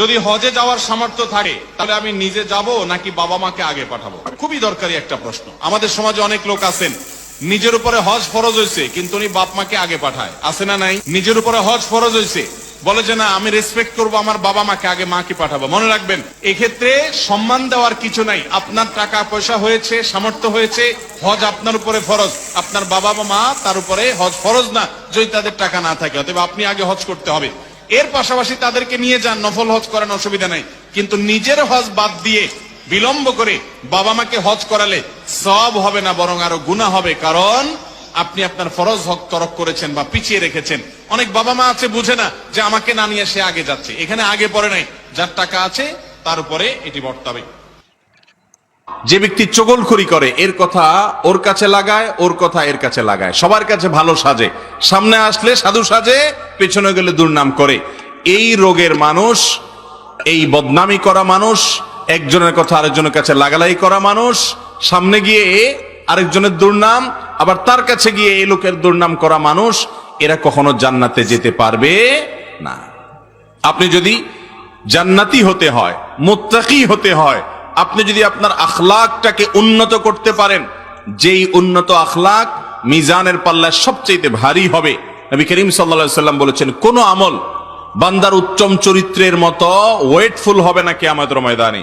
যদি হজে যাওয়ার সামর্থ্য থাকে, তাহলে আমি নিজে যাব নাকি বাবা মাকে আগে পাঠাবো? খুবই দরকারি একটা প্রশ্ন। আমাদের সমাজে অনেক লোক আছেন, নিজের উপরে হজ ফরজ হয়েছে, কিন্তু উনি বাপ মাকে আগে পাঠায়। আছে না নাই? নিজের উপরে হজ ফরজ হয়েছে। বলে যে, না, আমি রেসপেক্ট করব আমার বাবা মাকে, আগে মাকে পাঠাবো। মনে রাখবেন, এক্ষেত্রে সম্মান দেওয়ার কিছু নাই। আপনার টাকা পয়সা হয়েছে, সামর্থ্য হয়েছে, হজ আপনার উপরে ফরজ। আপনার বাবা মা তার উপরে হজ ফরজ না, যদি তাদের টাকা না থাকে। অতএব আপনি আগে হজ করতে হবে। এর পাশাপাশি তাদেরকে নিয়ে যান, নফল হজ করার অসুবিধা নাই। কিন্তু নিজের হজ বাদ দিয়ে বিলম্ব করে বাবা মাকে হজ করালে সব হবে না, বরং আরও গুণা হবে। কারণ আপনি আপনার ফরজ হক তরক করেছেন বা পিছিয়ে রেখেছেন। অনেক বাবা মা আছে, বুঝে না যে আমাকে না নিয়ে সে আগে যাচ্ছে। এখানে আগে পরে নাই। যার টাকা আছে, তার উপরে এটি বর্তাবে। যে ব্যক্তি চগলখড়ি করে, এর কথা ওর কাছে লাগায়, ওর কথা এর কাছে লাগায়। সবার কাছে ভালো সাজে। সামনে আসলে সাধু সাজে, পেছনে গেলে দুর্নাম করে। এই রোগের মানুষ, এই বদনামি করা মানুষ, একজনের কথা আরেকজনের কাছে লাগালাই করা মানুষ, সামনে গিয়ে আরেকজনের দুর্নাম, আবার তার কাছে গিয়ে এই লোকের দুর্নাম করা মানুষ, এরা কখনো জান্নাতে যেতে পারবে না। আপনি যদি জান্নাতি হতে হয়, মুত্তাকি হতে হয় আপনি যদি আপনার আখলাকটাকে উন্নত করতে পারেন, যেই উন্নত আখলাক মিজানের পাল্লায় সবচেয়ে ভারী হবে। নবী করিম সাল্লা সাল্লাম বলেছেন, কোনো আমল বান্দার উত্তম চরিত্রের মতো ওয়েটফুল হবে না কেয়ামতের ময়দানে।